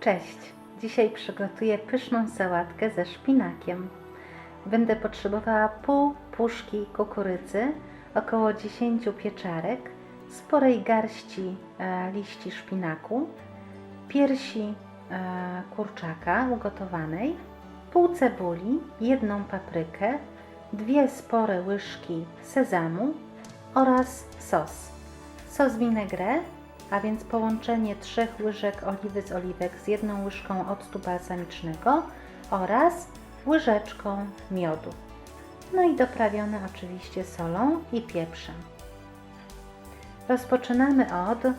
Cześć! Dzisiaj przygotuję pyszną sałatkę ze szpinakiem. Będę potrzebowała pół puszki kukurydzy, około 10 pieczarek, sporej garści e, liści szpinaku, piersi e, kurczaka ugotowanej, pół cebuli, jedną paprykę, dwie spore łyżki sezamu oraz sos. Sos vinaigrette, a więc połączenie trzech łyżek oliwy z oliwek z jedną łyżką octu balsamicznego oraz łyżeczką miodu. No i doprawione oczywiście solą i pieprzem. Rozpoczynamy od e,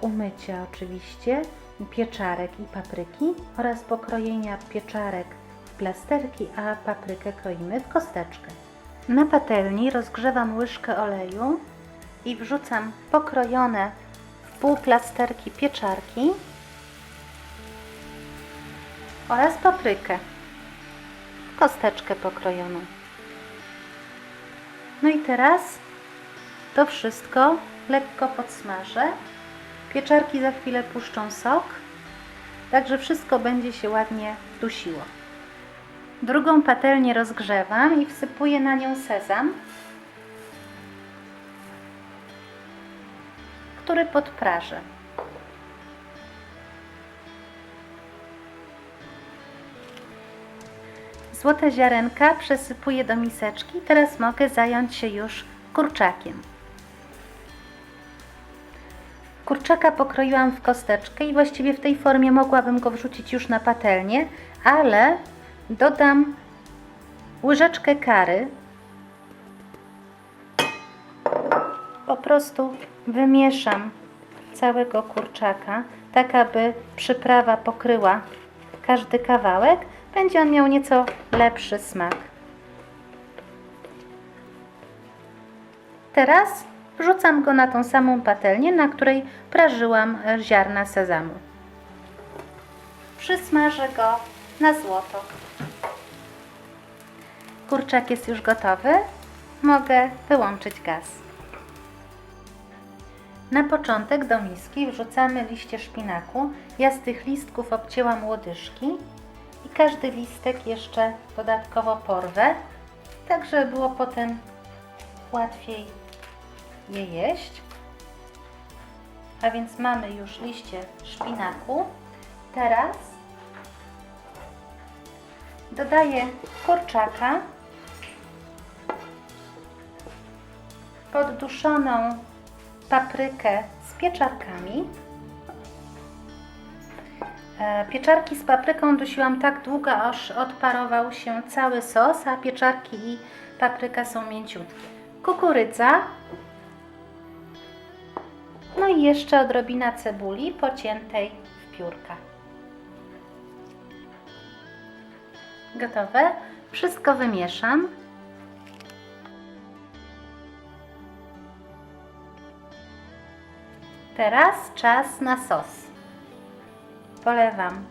umycia oczywiście pieczarek i papryki oraz pokrojenia pieczarek w plasterki, a paprykę kroimy w kosteczkę. Na patelni rozgrzewam łyżkę oleju i wrzucam pokrojone pół plasterki pieczarki oraz paprykę w kosteczkę pokrojoną. No i teraz to wszystko lekko podsmażę. Pieczarki za chwilę puszczą sok, także wszystko będzie się ładnie dusiło. Drugą patelnię rozgrzewam i wsypuję na nią sezam, który podprażę. Złote ziarenka przesypuję do miseczki. Teraz mogę zająć się już kurczakiem. Kurczaka pokroiłam w kosteczkę i właściwie w tej formie mogłabym go wrzucić już na patelnię, ale dodam łyżeczkę kary. Po prostu wymieszam całego kurczaka, tak aby przyprawa pokryła każdy kawałek. Będzie on miał nieco lepszy smak. Teraz wrzucam go na tą samą patelnię, na której prażyłam ziarna sezamu. Przysmażę go na złoto. Kurczak jest już gotowy. Mogę wyłączyć gaz. Na początek do miski wrzucamy liście szpinaku. Ja z tych listków obcięłam łodyżki i każdy listek jeszcze dodatkowo porwę, tak żeby było potem łatwiej je jeść. A więc mamy już liście szpinaku. Teraz dodaję kurczaka, podduszoną paprykę z pieczarkami. E, Pieczarki z papryką dusiłam tak długo, aż odparował się cały sos, a pieczarki i papryka są mięciutkie. Kukurydza. No i jeszcze odrobina cebuli pociętej w piórka. Gotowe. Wszystko wymieszam. Teraz czas na sos. Polewam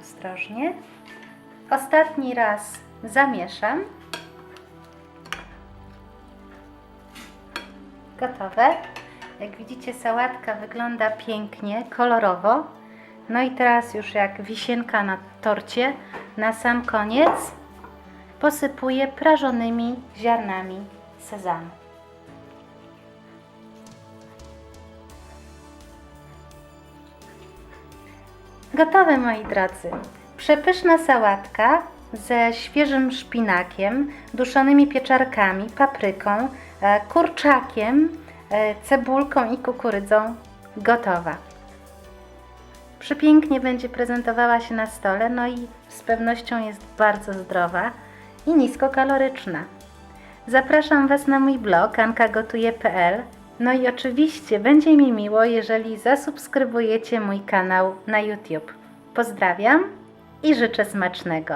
ostrożnie. Ostatni raz zamieszam. Gotowe. Jak widzicie, sałatka wygląda pięknie, kolorowo. No i teraz już jak wisienka na torcie, na sam koniec posypuję prażonymi ziarnami sezamu. Gotowe moi drodzy. Przepyszna sałatka ze świeżym szpinakiem, duszonymi pieczarkami, papryką, e, kurczakiem, e, cebulką i kukurydzą gotowa. Przepięknie będzie prezentowała się na stole, no i z pewnością jest bardzo zdrowa i niskokaloryczna. Zapraszam Was na mój blog ankagotuje.pl no i oczywiście będzie mi miło, jeżeli zasubskrybujecie mój kanał na YouTube. Pozdrawiam i życzę smacznego.